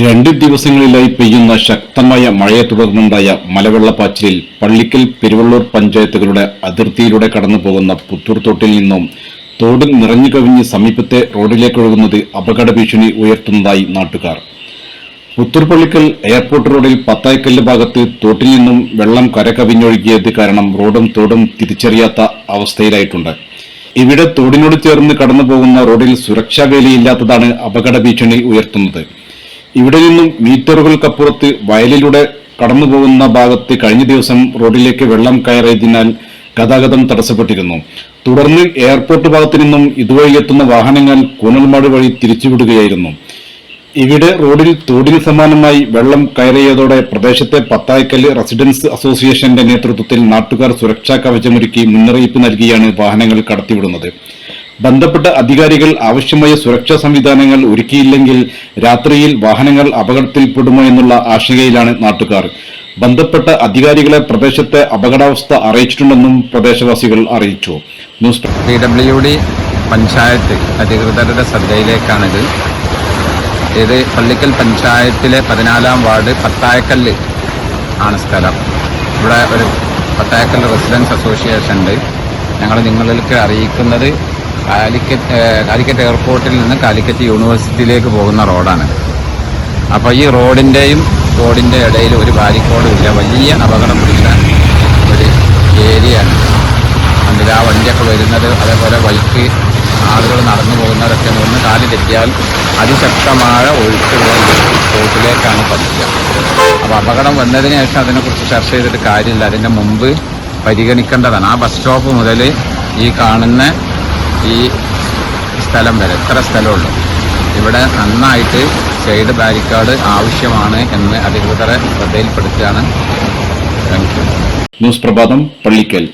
രണ്ട് ദിവസങ്ങളിലായി പെയ്യുന്ന ശക്തമായ മഴയെ തുടർന്നുണ്ടായ മലവെള്ളപ്പാച്ചിലിൽ പള്ളിക്കൽ പെരുവള്ളൂർ പഞ്ചായത്തുകളുടെ അതിർത്തിയിലൂടെ കടന്നുപോകുന്ന പുത്തൂർത്തോട്ടിൽ നിന്നും തോട് നിറഞ്ഞു കവിഞ്ഞ് സമീപത്തെ റോഡിലേക്ക് ഒഴുകുന്നത് അപകട ഭീഷണി ഉയർത്തുന്നതായി നാട്ടുകാർ. പുത്തൂർ പള്ളിക്കൽ എയർപോർട്ട് റോഡിൽ പത്തായക്കല്ല് ഭാഗത്ത് തോട്ടിൽ നിന്നും വെള്ളം കരകവിഞ്ഞൊഴുകിയത് കാരണം റോഡും തോടും തിരിച്ചറിയാത്ത അവസ്ഥയിലായിട്ടുണ്ട്. ഇവിടെ തോടിനോട് ചേർന്ന് കടന്നുപോകുന്ന റോഡിൽ സുരക്ഷാ വേലിയില്ലാത്തതാണ് അപകട ഭീഷണി ഉയർത്തുന്നത്. ഇവിടെ നിന്നും മീറ്ററുകൾക്കപ്പുറത്ത് വയലിലൂടെ കടന്നുപോകുന്ന ഭാഗത്ത് കഴിഞ്ഞ ദിവസം റോഡിലേക്ക് വെള്ളം കയറിയതിനാൽ ഗതാഗതം തടസ്സപ്പെട്ടിരുന്നു. തുടർന്ന് എയർപോർട്ട് ഭാഗത്തു നിന്നും ഇതുവഴി എത്തുന്ന വാഹനങ്ങൾ കൂനൽമാട് വഴി തിരിച്ചുവിടുകയായിരുന്നു. ഇവിടെ റോഡിൽ തോടിന് സമാനമായി വെള്ളം കയറിയതോടെ പ്രദേശത്തെ പത്തായക്കല്ല് റെസിഡൻസ് അസോസിയേഷന്റെ നേതൃത്വത്തിൽ നാട്ടുകാർ സുരക്ഷാ കവചമൊരുക്കി മുന്നറിയിപ്പ് നൽകിയാണ് വാഹനങ്ങൾ കടത്തിവിടുന്നത്. ബന്ധപ്പെട്ട അധികാരികൾ ആവശ്യമായ സുരക്ഷാ സംവിധാനങ്ങൾ ഒരുക്കിയില്ലെങ്കിൽ രാത്രിയിൽ വാഹനങ്ങൾ അപകടത്തിൽപ്പെടുമോ എന്നുള്ള ആശങ്കയിലാണ് നാട്ടുകാർ. ബന്ധപ്പെട്ട അധികാരികളെ പ്രദേശത്തെ അപകടാവസ്ഥ അറിയിച്ചിട്ടുണ്ടെന്നും പ്രദേശവാസികൾ അറിയിച്ചു. News P W D panchayat അധികൃതരുടെ ശ്രദ്ധയിലേക്കാണിത്. ഇത് പള്ളിക്കൽ പഞ്ചായത്തിലെ പതിനാലാം വാർഡ് പത്തായക്കല്ല് ആണ് സ്ഥലം. ഇവിടെ ഒരു പത്തായക്കല്ല് റെസിഡൻസ് അസോസിയേഷൻ ഉണ്ട്. ഞങ്ങൾ നിങ്ങളിലേക്ക് അറിയിക്കുന്നത് കാലിക്കറ്റ് കാലിക്കറ്റ് എയർപോർട്ടിൽ നിന്ന് കാലിക്കറ്റ് യൂണിവേഴ്സിറ്റിയിലേക്ക് പോകുന്ന റോഡാണ്. അപ്പോൾ ഈ റോഡിന്റെയും റോഡിന്റെ ഇടയിൽ ഒരു ബാരിക്കോഡും ഇല്ല വലിയ അപകടം പിടിച്ച ഒരു ഏരിയയാണ്. അതിൽ ആ വണ്ടിയൊക്കെ വരുന്നത് അതേപോലെ ബൈക്ക് ആളുകൾ നടന്നു പോകുന്നവരൊക്കെ ഒന്ന് കാൽ തെറ്റിയാൽ അതിശക്തമായ ഒഴുക്കുള്ള റോഡിലേക്കാണ് പതിക്കുക. അപ്പോൾ അപകടം വന്നതിന് ശേഷം അതിനെക്കുറിച്ച് ചർച്ച ചെയ്തിട്ട് കാര്യമില്ല. അതിന്റെ മുമ്പ് പരിഗണിക്കേണ്ടതാണ്. ആ ബസ് സ്റ്റോപ്പ് മുതൽ ഈ കാണുന്ന ഈ സ്ഥലം വരെ എത്ര സ്ഥലമുള്ളൂ. ഇവിടെ നന്നായിട്ട് സൈഡ് ബാരിക്കാഡ് ആവശ്യമാണ് എന്ന് അധികൃതരെ ശ്രദ്ധയിൽപ്പെടുത്തുകയാണ്. ന്യൂസ് പ്രഭാതം പള്ളിക്കൽ.